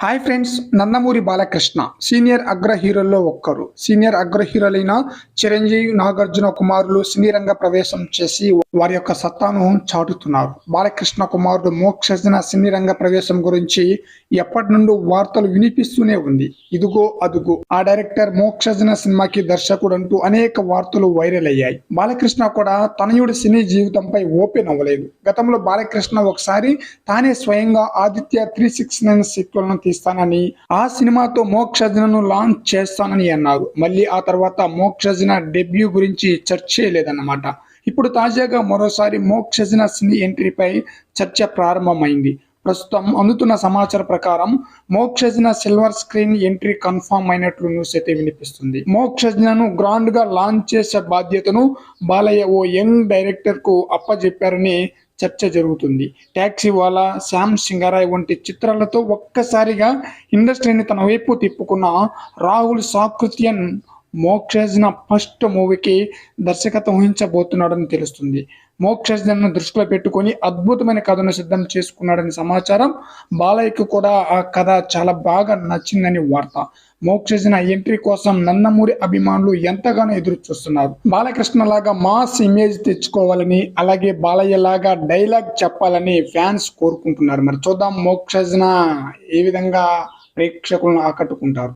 Hi friends Nandamuri Balakrishna senior అగ్ర హీరోల్లో ఒక్కరు సీనియర్ అగ్ర హీరోలైన చిరంజీవి నాగార్జున కుమారులు సినీ రంగ ప్రవేశం చేసి వారి యొక్క సత్తాను చాటుతున్నారు బాలకృష్ణ కుమారుడు మోక్షజన సినీ రంగ ప్రవేశం గురించి ఎప్పటి నుండి వార్తలు వినిపిస్తూనే ఉంది ఇదిగో అదుగో ఆ డైరెక్టర్ మోక్షజన సినిమాకి దర్శకుడు అంటూ అనేక వార్తలు వైరల్ అయ్యాయి బాలకృష్ణ కూడా తనయుడి సినీ జీవితంపై ఓపెన్ అవ్వలేదు గతంలో బాలకృష్ణ ఒకసారి తానే స్వయంగా ఆదిత్య త్రీ సిక్స్ నైన్ సీక్వెల్ను తీస్తానని ఆ సినిమాతో మోక్షజనను లాంచ్ చేస్తానని అన్నారు. మళ్ళీ ఆ తర్వాత మోక్షజన డెబ్యూ గురించి చర్చే లేదన్నమాట. ఇప్పుడు తాజాగా మరోసారి మోక్షజన సినీ ఎంట్రీపై చర్చ ప్రారంభమైంది. ప్రస్తుతం అందుతున్న సమాచారం ప్రకారం Mokshagna silver screen entry confirm అయినట్లు న్యూస్ అయితే వినిపిస్తుంది. మోక్షజ్ఞను గ్రాండ్గా లాంచ్ చేసే బాధ్యతను బాలయ్య ఓ యంగ్ డైరెక్టర్కు అప్పజెప్పారని చర్చ జరుగుతుంది. ట్యాక్సీ వాలా శ్యామ్ సింగరాయ్ వంటి చిత్రాలతో ఒక్కసారిగా ఇండస్ట్రీని తన వైపు తిప్పుకున్న రాహుల్ సాకృత్యన్ మోక్షజ్న ఫస్ట్ మూవీకి దర్శకత్వం వహించబోతున్నాడని తెలుస్తుంది. మోక్షజ్ఞను దృష్టిలో పెట్టుకొని అద్భుతమైన కథను సిద్ధం చేసుకున్నాడని సమాచారం. బాలయ్యకు కూడా ఆ కథ చాలా బాగా నచ్చిందని వార్త. మోక్షజన ఎంట్రీ కోసం నందమూరి అభిమానులు ఎంతగానో ఎదురు చూస్తున్నారు బాలకృష్ణ లాగా మాస్ ఇమేజ్ తెచ్చుకోవాలని అలాగే బాలయ్య లాగా డైలాగ్ చెప్పాలని ఫ్యాన్స్ కోరుకుంటున్నారు. మరి చూద్దాం మోక్షజన ఏ విధంగా ప్రేక్షకులను ఆకట్టుకుంటారు.